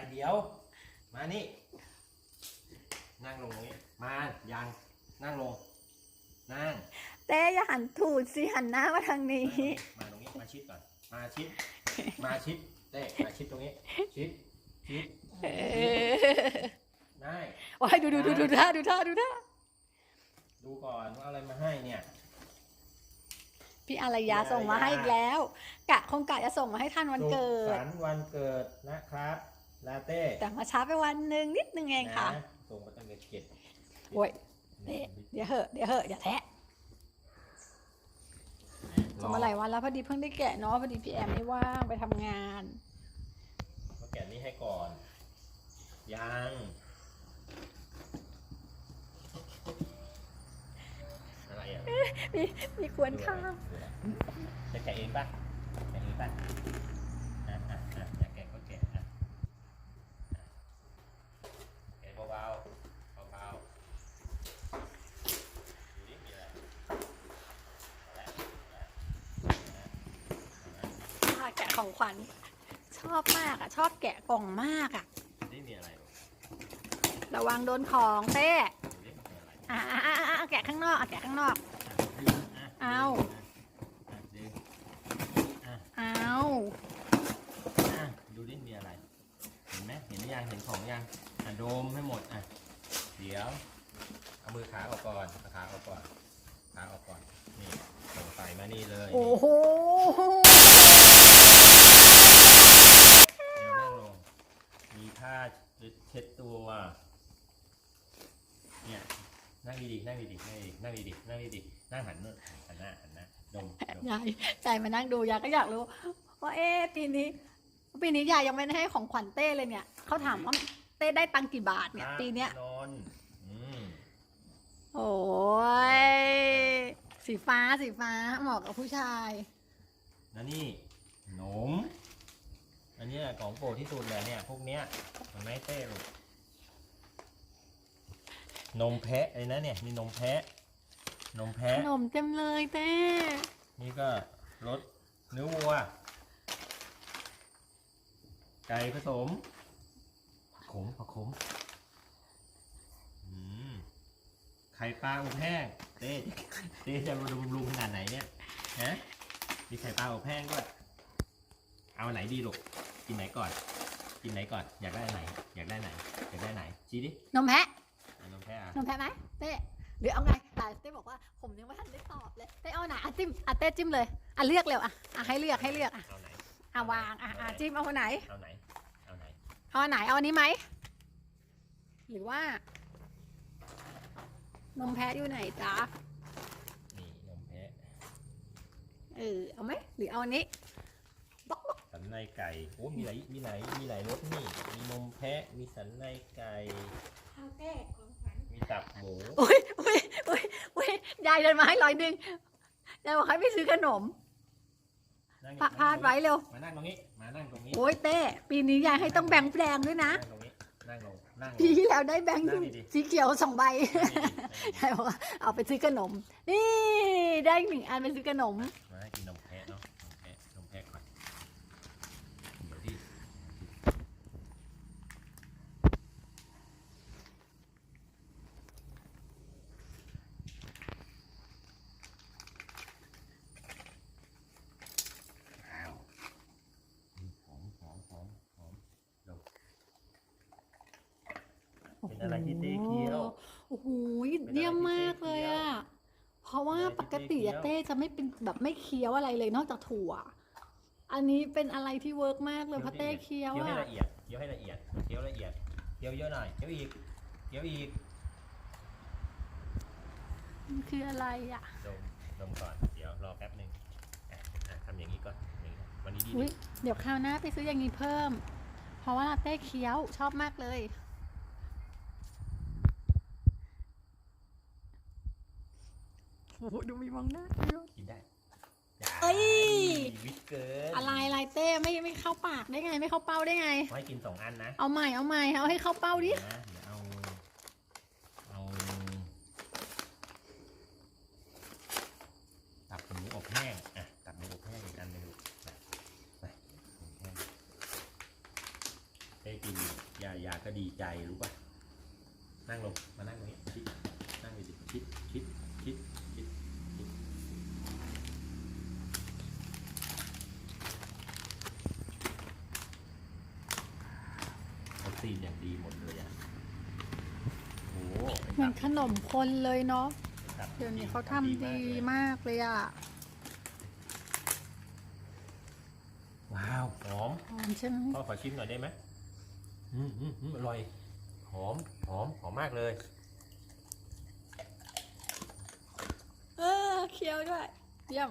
ส่เดี๋ยว มานี่ นั่งลงตรงนี้ มา ยัง นั่งลง นั่ง เต้อย่าหันถูดสิหันหน้ามาทางนี้ มาตรงนี้ มาชิดก่อน มาชิด มาชิดเต้มาชิดตรงนี้ ชิด ชิดเออได้ว้ายดูดูดูดูท่าดูท่าดูท่าดูก่อนว่าอะไรมาให้เนี่ย พี่อารยาส่งมาให้อีกแล้ว กะคงกะจะส่งมาให้ท่านวันเกิสุขดสันต์วันเกิดนะครับ ลาเต้แต่มาช้าไปวันหนึ่งนิดนึงเองค่ะนส่งมาตั้งแต่เจ็ดโอ้ยเต้เดี๋ยวเหอะเดี๋ยวเหอะอย่าแทะส่งมาหลายวันแล้วพอดีเพิ่งได้แกะเนาะพอดีพี่แอมไม่ว่างไปทำงานมาแกะนี้ให้ก่อน ยังอะไรอะมีมีควรข้างจะแกะเองป่ะแกะเองป่ะอะอะอะอยากแกะก็แกะอะอะแกะเบาๆเบาๆดูดิมีอะไรอะไรอะไร ค่ะแกะของขวัญชอบมากอะ ชอบแกะกล่องมากอะดูดิมีอะไรลูกระวังโดนของเต้ดูดิมีอะไรอะอะอะอะอะแกะข้างนอกอะแกะข้างนอก อะดึงอะเอา อะดึงเอาอะดูดิมีอะไร เห็นไหมเห็นหรือยังเห็นของยังอะโดมให้หมดอะเดี๋ยวเอามือขาออกก่อนเอาขาออกก่อนขาออกก่อนนี่ส่งใส่มานี่เลยโอ้โห เดี๋ยวนั่งลงมี ผ้าเช็ดตัวเนี่ยนั่งดีๆนั่งดีๆนั่งดีๆนั่งดีๆนั่งดีๆนั่งหันนู่นหันหน้าหันหน้าดมดมยายใจมานั่งดูยายก็อยากรู้ว่าเอ๊ะปีนี้ ปีนี้ยายยังไม่ได้ให้ของขวัญเต้เลยเนี่ยเขาถามว่าเต้ได้ตังค์กี่บาทเนี่ย ปีเนี้ยนอนอืมโอ้ยสีฟ้าสีฟ้าเหมาะกับผู้ชายแล้วนี่ขนม อันเนี้ยของโปรดที่สุดเลยเนี่ยพวกเนี้ยมันไม่เต้ลูกนมแพะเลยนะเนี่ยมีนมแพะ นมขแพะนมเต็มเลยเต้นี่ก็รสเนื้อวัว ไก่ผสมผักขมผักขมอืมไข่ปลาอบแห้งเต้เต้จะบำรุงขนาดไหนเนี่ยฮะมีไข่ปลาอบแห้งด้วย เอาอันไหนดีลูก กินไหนก่อน กินไหนก่อน อยากได้อันไหน อยากได้ไหน อยากได้ไหน ชี้ดินมแพะเอานมแพะอะนมแพะไหมเต้หรือเอาไงแต่เต้บอกว่าผมยังไม่ทันได้ตอบเลยเต้เอาไหนอะจิ้มอะเต้จิ้มเลยอะเลือกเร็วอะอะให้เลือกให้เลือกอะเอาไหน อะวางอะอะจิ้มเอาคนไหน เอาไหน เอาไหน เอาอันไหนเอาอันนี้ไหม หรือว่า นมแพะอยู่ไหนจ๊ะนี่นมแพะเออเอาไหมหรือเอาอันนี้บ๊อกบ๊อกสัน ในไก่โอ้มีหลายมีหลายมีหลายรสนี่ มีนมแพะ มีสันในไก่เอาเต้ของขวัญมีตับหมูอุ้ยอุ้ยอุ้ยอุ้ยยายเดินมาให้ร้อยหนึ่งยายบอกให้ไปซื้อขนมนั่งพาพาดไว้เร็ว มานั่งตรงนี้ มานั่งตรงนี้โอ้ยเต้ปีนี้ยายให้ต้องแบ่งแปลงด้วยนะ นั่งตรงนี้ นั่งลงนั่งลงปีที่แล้วได้แบงค์นั่งดีๆสีเขียวสองใบ นั่งดีๆนั่งดียายบอกว่าเอาไปซื้อขนม นี่ได้หนึ่งอันไปซื้อขนม ๆมาให้กินนมแพะเนาะ นมแพะ นมแพะก่อนเดี๋ยวดิอ้าวหอมหอมหอมหอมดม เป็นอะไรที่เต้เคี้ยว โอ้โหเยี่ยมมากเลยอะ เพราะว่าปกติอะเต้จะไม่เป็นแบบไม่เคี้ยวอะไรเลยนอกจากถั่ว อันนี้เป็นอะไรที่เวิร์กมากเลยเพราะเต้เคี้ยวเคี้ยวให้อะละเอียดเคี้ยวให้ละเอียดเคี้ยวละเอียดเคี้ยวเยอะหน่อยเคี้ยวอีกเคี้ยวอีกมันคืออะไรอะดมดมก่อนเดี๋ยวรอแป๊บหนึ่งอะอะทำอย่างนี้ก่อนอย่างนี้วันนี้ดีอุ้ยเดี๋ยวคราวหน้าไปซื้ออย่างนี้เพิ่ม เพราะว่าลาเต้เคี้ยวชอบมากเลย โอ้โหดูมีมองหน้าด้วยกินได้เอ้ยวิตเกินอะไรอะไรเต้ไม่ไม่เข้าปากได้ไง ไม่เข้าเป้าได้ไงขอให้กินสองอันนะ เอาใหม่เอาใหม่เอาให้เข้าเป้าดินะเดี๋ยวเอา เอาตับหมูอบแห้งอะตับหมูอบแห้งอีกอันหนึ่งลูกไปไปอบแห้งเต้กินยายาก็ดีใจรู้ป่ะ นั่งลงมานั่งตรงนี้ชิดนั่งดีๆชิดชิดชิดชิดชิดวัค ซีนอย่างดีหมดเลยอะโอ้โหเหมือนขนมคนเลยเนาะ ครับเดี๋ยวนี้เขาทำดีมากมากเลยอะเลยว้าวหอม หอมใช่ไหมพ่อขอชิมหน่อยได้ไหมอืมอืมอืมอร่อย หอม หอม หอมมากเลย เออเคี้ยวด้วย เยี่ยม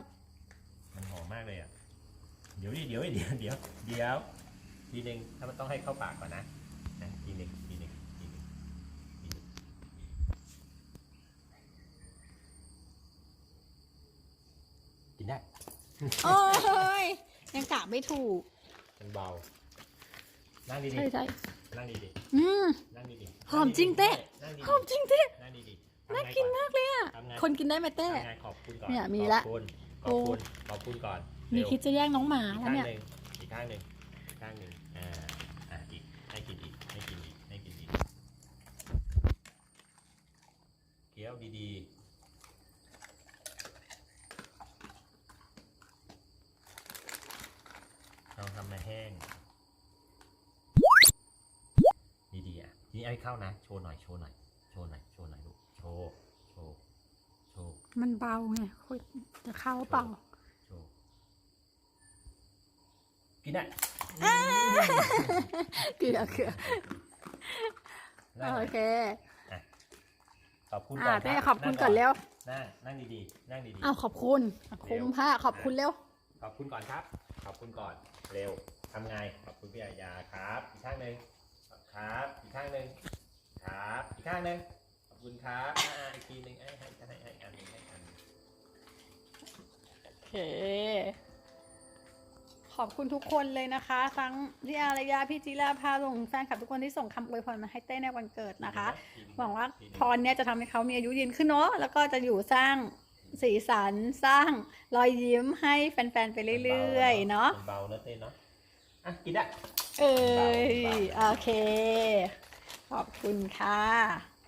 มันหอมมากเลยอะ เดี๋ยวดิเดี๋ยวดิเดี๋ยว เดี๋ยว เดี๋ยว ทีหนึ่งถ้ามันต้องให้เข้าปากก่อนนะ นะทีหนึ่งทีหนึ่งทีหนึ่งทีหนึ่งกินได้โอ้ยยังกะไม่ถูกมันเบานั่งดีใช่ใช่ๆนั่งดีอืมๆนั่งดีๆหอมจริงเต้นั่งดีๆหอมจริงเต้นั่งดีๆน่าทำไงกินอมากเลยอะ ทำไงคนกินได้ไหมเต้ ทำไงขอบคุณก่อนเนี่ยมีละ ขอบคุณขอบคุณขอบคุณก่อนมีเร็วคิดจะแย่งน้องหมาอีกแล้วข้างเนี่ย หนึ่งอีกข้างหนึ่งอีกข้างหนึ่งอ่าอะอีกให้กินอีกให้กินอีกให้กินอีกเคี้ ยวดีๆลองทำมาแห้ง ดีๆอะทีนี้เอาให้เข้านะ โชว์หน่อย โชว์หน่อย โชว์หน่อย โชว์หน่อยลูก โชว์ โชว์ โชว์ มันเบาไงคุยจะเข้าเปล่าโชว์ กินได้เกลือเกลือได้ไหมโอเค ขอบคุณอ่าก่อนเต้รับขอบคุณก่อนเร็วนั่งนั่งดีๆ นั่งดีอ้าวขอบคุณขอบคุณผ้าขอบคุณเร็วๆขอบคุณก่อนครับ ขอบคุณก่อน เร็ว ทำไง ขอบคุณพี่อาญาครับ อีกข้างหนึ่งครับ อีกข้างหนึ่งครับ อีกข้างหนึ่งขอบคุณครับอ่าอีกทีหนึ่งให้ให้ให้ให้อันหนึ่งให้อันหนึ่งโอเค ขอบคุณทุกคนเลยนะคะ ทั้งพี่อารยาพี่จิราภาส่งแฟนคลับทุกคนที่ส่งคำอวยพรมาให้เต้ในวันเกิดนะคะ หวังว่าพรเนี่ยจะทำให้เขามีอายุยืนขึ้นเนาะแล้วก็จะอยู่สร้างสีสันสร้างรอยยิ้มให้แฟนๆ ไปเรื่อยๆ เนาะมันเบาเนอะเต้นเนาะอะกินได้เอ้ยเบาๆโอเค ขอบคุณค่ะ